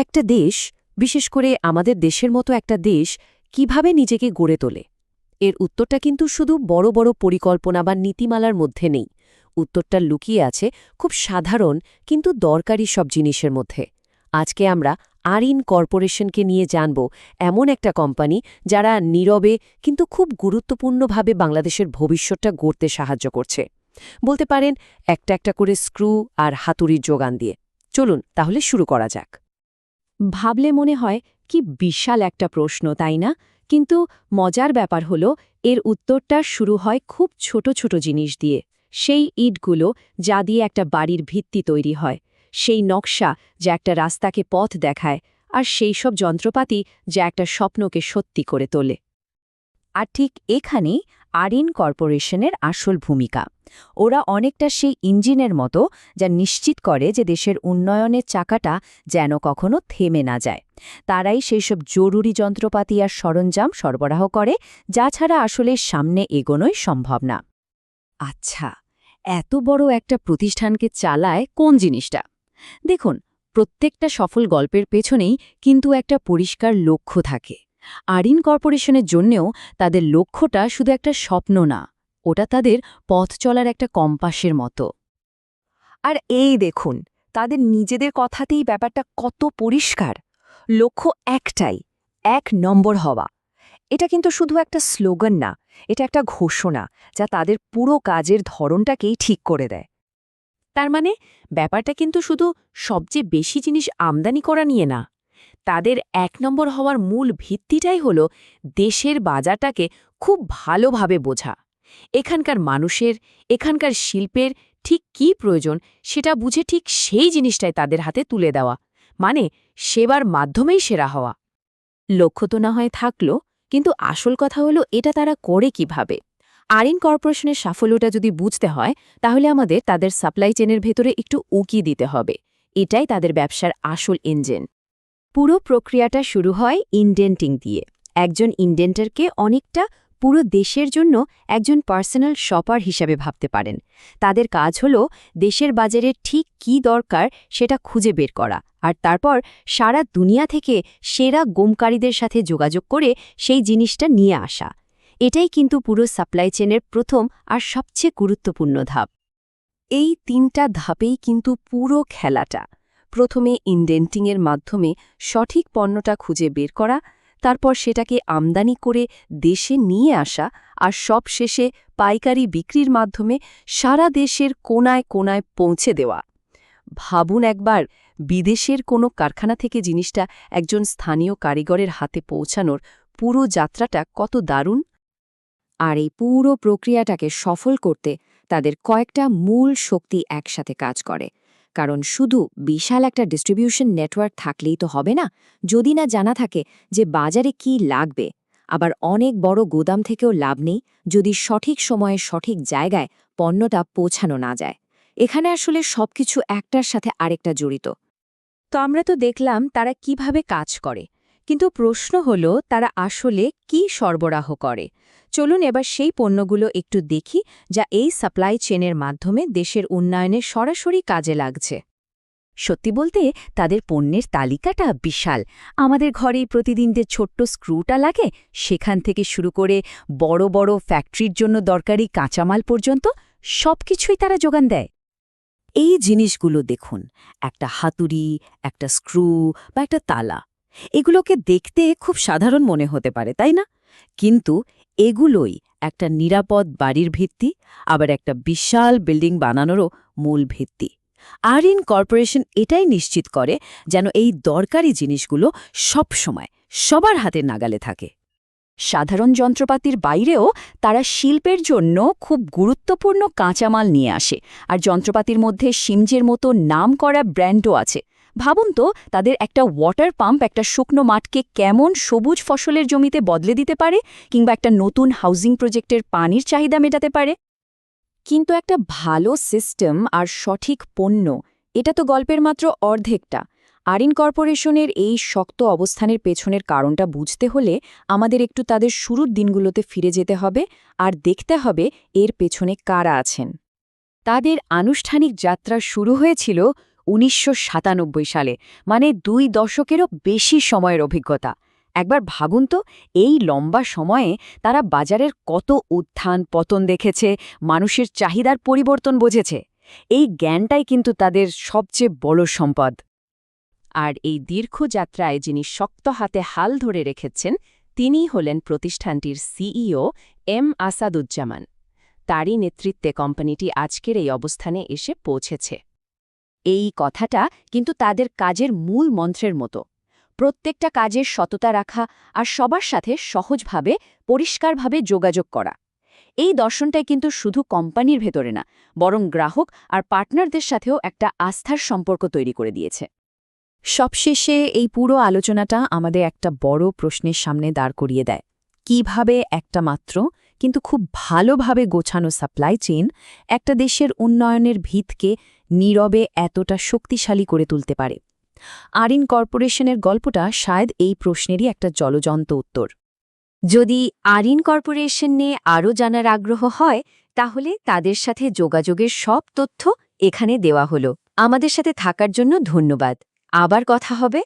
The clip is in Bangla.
একটা দেশ, বিশেষ করে আমাদের দেশের মতো একটা দেশ, কীভাবে নিজেকে গড়ে তোলে? এর উত্তরটা কিন্তু শুধু বড় বড় পরিকল্পনা বা নীতিমালার মধ্যে নেই। উত্তরটা লুকিয়ে আছে খুব সাধারণ কিন্তু দরকারি সব জিনিসের মধ্যে। আজকে আমরা আরিন কর্পোরেশনকে নিয়ে জানব এমন একটা কোম্পানি যারা নীরবে কিন্তু খুব গুরুত্বপূর্ণভাবে বাংলাদেশের ভবিষ্যৎটা গড়তে সাহায্য করছে। বলতে পারেন একটা একটা করে স্ক্রু আর হাতুড়ির যোগান দিয়ে। চলুন তাহলে শুরু করা যাক। ভাবলে মনে হয়, কি বিশাল একটা প্রশ্ন, তাই না? কিন্তু মজার ব্যাপার হল, এর উত্তরটা শুরু হয় খুব ছোট ছোট জিনিস দিয়ে। সেই ইটগুলো যা দিয়ে একটা বাড়ির ভিত্তি তৈরি হয়, সেই নকশা যা একটা রাস্তাকে পথ দেখায়, আর সেই সব যন্ত্রপাতি যা একটা স্বপ্নকে সত্যি করে তোলে। আর ঠিক এখানেই আরিন কর্পোরেশনের আসল ভূমিকা। ওরা অনেকটা সেই ইঞ্জিনের মতো, যা নিশ্চিত করে যে দেশের উন্নয়নের চাকাটা যেন কখনো থেমে না যায়। তারাই সেই সব জরুরি যন্ত্রপাতি আর সরঞ্জাম সরবরাহ করে, যা ছাড়া আসলে সামনে এগোনোই সম্ভব না। আচ্ছা এত বড় একটা প্রতিষ্ঠানকে চালায় কোন জিনিসটা? দেখুন, প্রত্যেকটা সফল গল্পের পেছনেই কিন্তু একটা পরিষ্কার লক্ষ্য থাকে। আরিন কর্পোরেশনের জন্যেও তাদের লক্ষ্যটা শুধু একটা স্বপ্ন না, ওটা তাদের পথ চলার একটা কম্পাসের মতো। আর এই দেখুন, তাদের নিজেদের কথাতেই ব্যাপারটা কত পরিষ্কার। লক্ষ্য একটাই, এক নম্বর হওয়া। এটা কিন্তু শুধু একটা স্লোগান না, এটা একটা ঘোষণা, যা তাদের পুরো কাজের ধরনটাকেই ঠিক করে দেয়। তার মানে ব্যাপারটা কিন্তু শুধু সবচেয়ে বেশি জিনিস আমদানি করা নিয়ে না। তাদের এক নম্বর হওয়ার মূল ভিত্তিটাই হল দেশের বাজারটাকে খুব ভালোভাবে বোঝা। এখানকার মানুষের, এখানকার শিল্পের ঠিক কি প্রয়োজন সেটা বুঝে ঠিক সেই জিনিসটাই তাদের হাতে তুলে দেওয়া মানে সেবার মাধ্যমেই সেরা হওয়া। লক্ষ্য তো না হয় থাকল, কিন্তু আসল কথা হলো এটা তারা করে কীভাবে? আরিন কর্পোরেশনের সাফল্যটা যদি বুঝতে হয়, তাহলে আমাদের তাদের সাপ্লাই চেনের ভেতরে একটু উকি দিতে হবে। এটাই তাদের ব্যবসার আসল ইঞ্জিন পুরো প্রক্রিয়াটা শুরু হয় ইনডেন্টিং দিয়ে। একজন ইন্ডেন্টারকে অনেকটা পুরো দেশের জন্য একজন পার্সোনাল শপার হিসাবে ভাবতে পারেন। তাদের কাজ হল দেশের বাজারে ঠিক কি দরকার সেটা খুঁজে বের করা আর তারপর সারা দুনিয়া থেকে সেরা গোমকারীদের সাথে যোগাযোগ করে সেই জিনিসটা নিয়ে আসা। এটাই কিন্তু পুরো সাপ্লাই চেনের প্রথম আর সবচেয়ে গুরুত্বপূর্ণ ধাপ। এই তিনটা ধাপেই কিন্তু পুরো খেলাটা। প্রথমে ইনডেন্টিংয়ের মাধ্যমে সঠিক পণ্যটা খুঁজে বের করা, তারপর সেটাকে আমদানি করে দেশে নিয়ে আসা আর সব শেষে পাইকারি বিক্রির মাধ্যমে সারা দেশের কোনায় কোনায় পৌঁছে দেওয়া। ভাবুন একবার, বিদেশের কোনো কারখানা থেকে জিনিসটা একজন স্থানীয় কারিগরের হাতে পৌঁছানোর পুরো যাত্রাটা কত দারুণ! আর এই পুরো প্রক্রিয়াটাকে সফল করতে তাদের কয়েকটা মূল শক্তি একসাথে কাজ করে। কারণ শুধু বিশাল একটা ডিস্ট্রিবিউশন নেটওয়ার্ক থাকলেই তো হবে না, যদি না জানা থাকে যে বাজারে কি লাগবে। আবার অনেক বড় গোদাম থেকেও লাভ নেই, যদি সঠিক সময়ে সঠিক জায়গায় পণ্যটা পৌঁছানো না যায়। এখানে আসলে সবকিছু একটার সাথে আরেকটা জড়িত। তো আমরা তো দেখলাম তারা কীভাবে কাজ করে। কিন্তু প্রশ্ন হল, তারা আসলে কি সরবরাহ করে? চলুন এবার সেই পণ্যগুলো একটু দেখি, যা এই সাপ্লাই চেনের মাধ্যমে দেশের উন্নয়নে সরাসরি কাজে লাগছে। সত্যি বলতে, তাদের পণ্যের তালিকাটা বিশাল। আমাদের ঘরেই প্রতিদিন যে ছোট্ট স্ক্রুটা লাগে, সেখান থেকে শুরু করে বড় বড় ফ্যাক্টরির জন্য দরকারি কাঁচামাল পর্যন্ত সবকিছুই তারা যোগান দেয়। এই জিনিসগুলো দেখুন, একটা হাতুড়ি, একটা স্ক্রু বা একটা তালা। এগুলোকে দেখতে খুব সাধারণ মনে হতে পারে, তাই না? কিন্তু এগুলোই একটা নিরাপদ বাড়ির ভিত্তি, আবার একটা বিশাল বিল্ডিং বানানোরও মূল ভিত্তি। আর ইন কর্পোরেশন এটাই নিশ্চিত করে যেন এই দরকারি জিনিসগুলো সব সময় সবার হাতে নাগালে থাকে। সাধারণ যন্ত্রপাতির বাইরেও তারা শিল্পের জন্য খুব গুরুত্বপূর্ণ কাঁচামাল নিয়ে আসে, আর যন্ত্রপাতির মধ্যে সিমজের মতো নাম করা ব্র্যান্ডও আছে ভাবুন তো, তাদের একটা ওয়াটার পাম্প একটা শুকনো মাঠকে কেমন সবুজ ফসলের জমিতে বদলে দিতে পারে কিংবা একটা নতুন হাউজিং প্রজেক্টের পানির চাহিদা মেটাতে পারে? কিন্তু একটা ভালো সিস্টেম আর সঠিক পণ্য, এটা তো গল্পের মাত্র অর্ধেকটা। আরিন কর্পোরেশনের এই শক্ত অবস্থানের পেছনের কারণটা বুঝতে হলে আমাদের একটু তাদের শুরুর দিনগুলোতে ফিরে যেতে হবে আর দেখতে হবে এর পেছনে কারা আছেন। তাদের আনুষ্ঠানিক যাত্রা শুরু হয়েছিল উনিশশো সাতানব্বই সালে মানে দুই দশকেরও বেশি সময়ের অভিজ্ঞতা। একবার ভাবুন তো, এই লম্বা সময়ে তারা বাজারের কত উত্থান পতন দেখেছে, মানুষের চাহিদার পরিবর্তন বুঝেছে। এই জ্ঞানটাই কিন্তু তাদের সবচেয়ে বড় সম্পদ। আর এই দীর্ঘ যাত্রায় যিনি শক্ত হাতে হাল ধরে রেখেছেন, তিনিই হলেন প্রতিষ্ঠানটির সিইও এম আসাদুজ্জামান। তারই নেতৃত্বে কোম্পানিটি আজকের এই অবস্থানে এসে পৌঁছেছে। এই কথাটা কিন্তু তাদের কাজের মূল মন্ত্রের মতো। প্রত্যেকটা কাজের সততা রাখা আর সবার সাথে সহজভাবে, পরিষ্কারভাবে যোগাযোগ করা। এই দর্শনটাই কিন্তু শুধু কোম্পানির ভেতরে না, বরং গ্রাহক আর পার্টনারদের সাথেও একটা আস্থার সম্পর্ক তৈরি করে দিয়েছে। সবশেষে এই পুরো আলোচনাটা আমাদের একটা বড় প্রশ্নের সামনে দাঁড় করিয়ে দেয়। কীভাবে একটা মাত্র কিন্তু খুব ভালোভাবে গোছানো সাপ্লাই চেইন একটা দেশের উন্নয়নের ভিতকে নীরবে এতটা শক্তিশালী করে তুলতে পারে। আরিন কর্পোরেশনের গল্পটা শায়দ এই প্রশ্নেরই একটা জলজন্ত উত্তর। যদি আরিন কর্পোরেশন নিয়ে আরও জানার আগ্রহ হয়, তাহলে তাদের সাথে যোগাযোগের সব তথ্য এখানে দেওয়া হলো। আমাদের সাথে থাকার জন্য ধন্যবাদ। আবার কথা হবে।